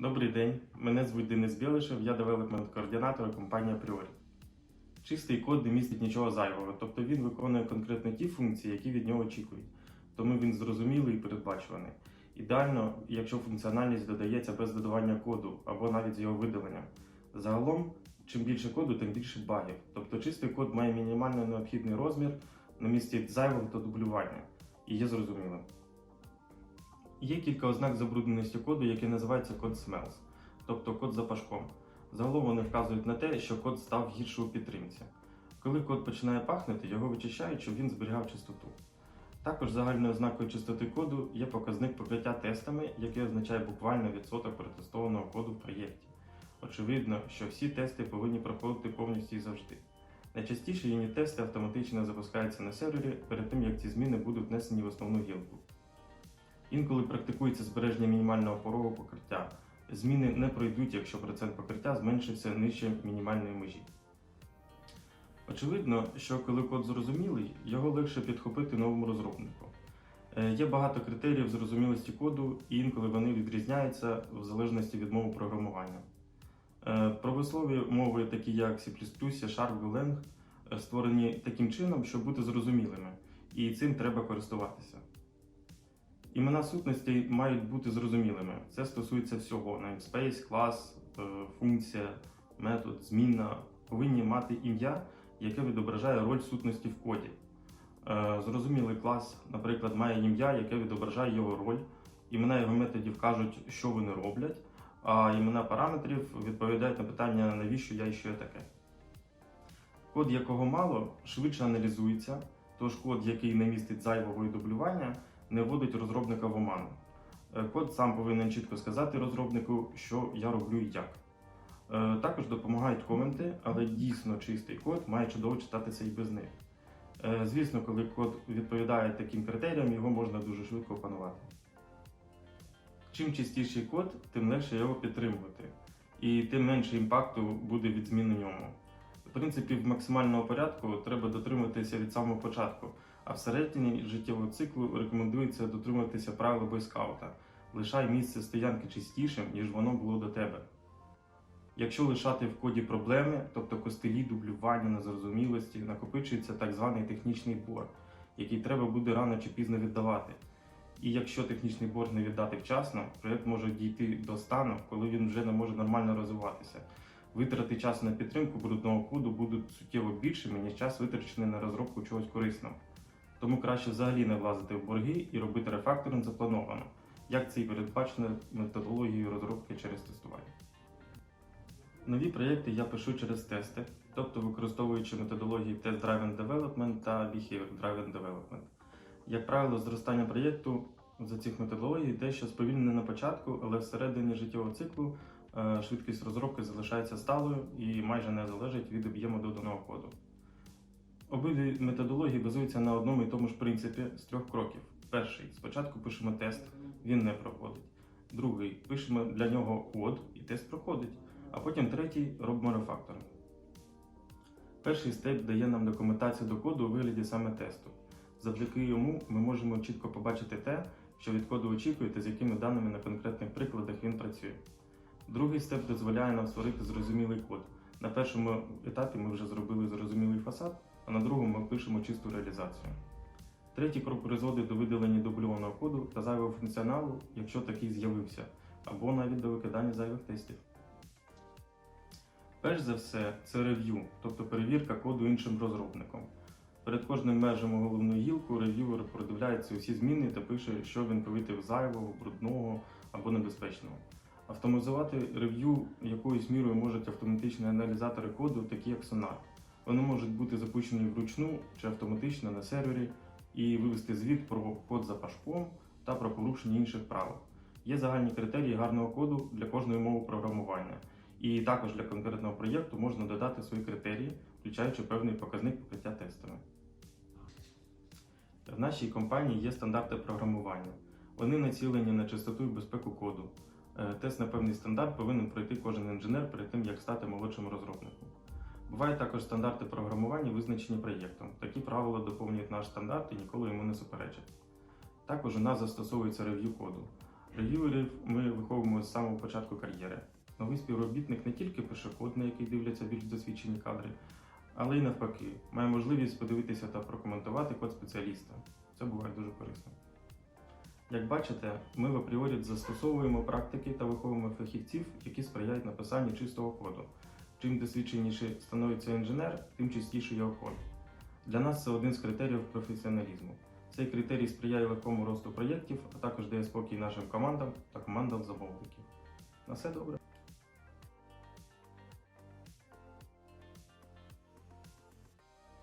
Добрий день, мене звуть Денис Білишев, я девелопмент-координатор компанії Апріорі. Чистий код не містить нічого зайвого, тобто він виконує конкретно ті функції, які від нього очікують. Тому він зрозумілий і передбачуваний. Ідеально, якщо функціональність додається без додавання коду або навіть з його видаленням. Загалом, чим більше коду, тим більше багів. Тобто чистий код має мінімально необхідний розмір, не містить зайвого та дублювання і є зрозумілим. Є кілька ознак забрудненості коду, які називаються код smells, тобто код запашком. Загалом вони вказують на те, що код став гірше у підтримці. Коли код починає пахнути, його вичищають, щоб він зберігав чистоту. Також загальною ознакою чистоти коду є показник покриття тестами, який означає буквально відсоток протестованого коду в проєкті. Очевидно, що всі тести повинні проходити повністю і завжди. Найчастіше юніт-тести автоматично запускаються на сервері перед тим, як ці зміни будуть внесені в основну гілку. Інколи практикується збереження мінімального порогу покриття. Зміни не пройдуть, якщо процент покриття зменшився нижче мінімальної межі. Очевидно, що коли код зрозумілий, його легше підхопити новому розробнику. Е, Є багато критеріїв зрозумілості коду, і інколи вони відрізняються в залежності від мови програмування. Е, Промислові мови, такі як C++, C-Sharp, Golang, е, створені таким чином, щоб бути зрозумілими, і цим треба користуватися. Імена сутностей мають бути зрозумілими. Це стосується всього: namespace, клас, е, функція, метод, змінна повинні мати ім'я, яке відображає роль сутності в коді. Е, Зрозумілий клас, наприклад, має ім'я, яке відображає його роль. Імена його методів кажуть, що вони роблять, а імена параметрів відповідають на питання, навіщо я і що я таке. Код, якого мало, швидше аналізується, тож код, який не містить зайвого і дублювання, не вводить розробника в оману. Е, Код сам повинен чітко сказати розробнику, що я роблю і як. Е, Також допомагають коменти, але дійсно чистий код має чудово читатися і без них. Е, Звісно, коли код відповідає таким критеріям, його можна дуже швидко опанувати. Чим чистіший код, тим легше його підтримувати, і тим менше імпакту буде від змін у ньому. Принципів максимального порядку треба дотримуватися від самого початку, а всередині життєвого циклу рекомендується дотримуватися правил бойскаута. Лишай місце стоянки чистішим, ніж воно було до тебе. Якщо лишати в коді проблеми, тобто костелі, дублювання, незрозумілості, накопичується так званий технічний борг, який треба буде рано чи пізно віддавати. І якщо технічний борг не віддати вчасно, проєкт може дійти до стану, коли він вже не може нормально розвиватися. Витрати часу на підтримку брудного коду будуть суттєво більшими, ніж час витрачений на розробку чогось корисного. Тому краще взагалі не влазити в борги і робити рефакторинг заплановано, як це і передбачено методологією розробки через тестування. Нові проєкти я пишу через тести, тобто використовуючи методології Test Driven Development та Behavior Driven Development. Як правило, зростання проєкту за цих методологій дещо сповільнене на початку, але всередині життєвого циклу е, швидкість розробки залишається сталою і майже не залежить від об'єму доданого коду. Обидві методології базуються на одному і тому ж принципі з трьох кроків. Перший спочатку пишемо тест, він не проходить. Другий пишемо для нього код, і тест проходить. А потім третій робимо рефакторинг. Перший степ дає нам документацію до коду у вигляді саме тесту. Завдяки йому ми можемо чітко побачити те, що від коду очікуєте, з якими даними на конкретних прикладах він працює. Другий степ дозволяє нам створити зрозумілий код. На першому етапі ми вже зробили зрозумілий фасад, а на другому ми пишемо чисту реалізацію. Третій крок призводить до видалення дубльованого коду та зайвого функціоналу, якщо такий з'явився, або навіть до викидання зайвих тестів. Перш за все, це рев'ю, тобто перевірка коду іншим розробником. Перед кожним межем у головну гілку рев'юер продивляється усі зміни та пише, що він помітив зайвого, брудного або небезпечного. Автоматизувати рев'ю якоюсь мірою можуть автоматичні аналізатори коду, такі як Sonar. Вони можуть бути запущені вручну чи автоматично на сервері і вивести звіт про код за пашком та про порушення інших правил. Є загальні критерії гарного коду для кожної мови програмування. І також для конкретного проєкту можна додати свої критерії, включаючи певний показник покриття тестами. В нашій компанії є стандарти програмування. Вони націлені на чистоту і безпеку коду. Е, Тест на певний стандарт повинен пройти кожен інженер перед тим, як стати молодшим розробником. Бувають також стандарти програмування, визначені проєктом. Такі правила доповнюють наш стандарт і ніколи йому не суперечать. Також у нас застосовується рев'ю коду. Рев'юерів ми виховуємо з самого початку кар'єри. Новий співробітник не тільки пише код, на який дивляться більш досвідчені кадри, але й навпаки, має можливість подивитися та прокоментувати код спеціаліста. Це буває дуже корисно. Як бачите, ми в апріорі застосовуємо практики та виховуємо фахівців, які сприяють написанню чистого коду. Чим досвідченіше становиться інженер, тим частіше його ходить. Для нас це один з критеріїв професіоналізму. Цей критерій сприяє легкому росту проєктів, а також дає спокій нашим командам та командам замовників. На все добре.